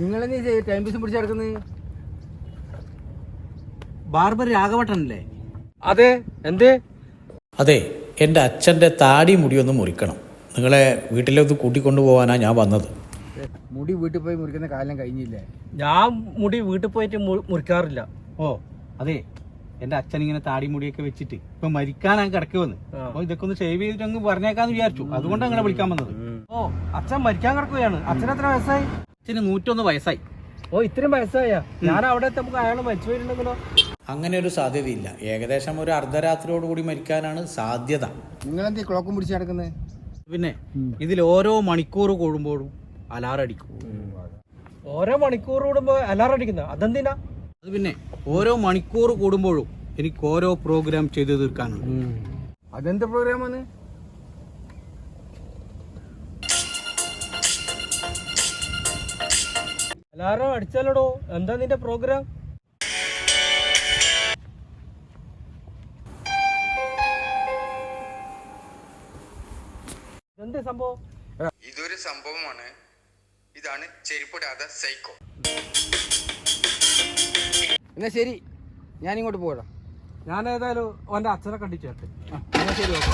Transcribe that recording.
നിങ്ങളെന്താ ടൈം പീസും പിടിച്ച് കിടക്കുന്നത് ബാർബർ രാഘവട്ടനല്ലേ? അതെ എന്തേ? അതെ എന്റെ അച്ഛന്റെ താടി മുടിയൊന്ന് മുറിക്കണം. നിങ്ങളെ വീട്ടിലേക്ക് കൂട്ടിക്കൊണ്ടു പോകാനാണ് ഞാൻ വന്നത്. മുടി വീട്ടിൽ പോയി മുറിക്കുന്ന കാലം കഴിഞ്ഞില്ലേ? ഞാൻ മുടി വീട്ടിൽ പോയിട്ട് മുറിക്കാറില്ല. ഓ അതെ. എന്റെ അച്ഛൻ ഇങ്ങനെ താടി മുടിയൊക്കെ വെച്ചിട്ട് ഇപ്പൊ മരിക്കാനാണ് കിടക്കുവന്ന് അപ്പൊ ഇതൊക്കെ ഒന്ന് ഷേവ് ചെയ്തിട്ട് അങ്ങ് പറഞ്ഞേക്കാന്ന് വിചാരിച്ചു. അതുകൊണ്ടാണ് അങ്ങനെ വിളിക്കാൻ വന്നത്. ഓ അച്ഛൻ മരിക്കാൻ കിടക്കുകയാണ്. അച്ഛൻ എത്ര വയസ്സായി? അച്ഛന് നൂറ്റൊന്ന് വയസ്സായി. ഓ ഇത്രയും വയസ്സായ? ഞാൻ അവിടെ നമുക്ക് അയാൾ മരിച്ചു വരുന്നുണ്ടെങ്കിലോ അങ്ങനെ ഒരു സാധ്യതയില്ല. ഏകദേശം ഒരു അർദ്ധരാത്രിയോട് കൂടി മരിക്കാനാണ് സാധ്യത. നിങ്ങളെന്താ ക്ലോക്കും പിടിച്ച് നടക്കുന്നത് പിന്നെ ഇതിൽ ഓരോ മണിക്കൂർ കൂടുമ്പോഴും അലാറടിക്കും ഓരോ മണിക്കൂർ കൂടുമ്പോ അലാറടിക്കുന്ന അതെന്തിനാ? അത് പിന്നെ ഓരോ മണിക്കൂർ കൂടുമ്പോഴും എനിക്ക് ഓരോ പ്രോഗ്രാം ചെയ്തു തീർക്കാനുണ്ട്. അതെന്ത് പ്രോഗ്രാമാണ് അലാറം അടിച്ചാലടോ എന്താ നിന്റെ പ്രോഗ്രാം? എന്ത് സംഭവം? ഇതൊരു സംഭവമാണ്. ഇതാണ് ചെരുപ്പിടാതെ സൈക്കോ എന്നാ ശരി. ഞാൻ ഇങ്ങോട്ട് പോകണം ഞാൻ ഏതായാലും ഓന്റെ അച്ഛനെ കണ്ടിച്ചേട്ടെ എന്നാ ശരി ഓക്കെ.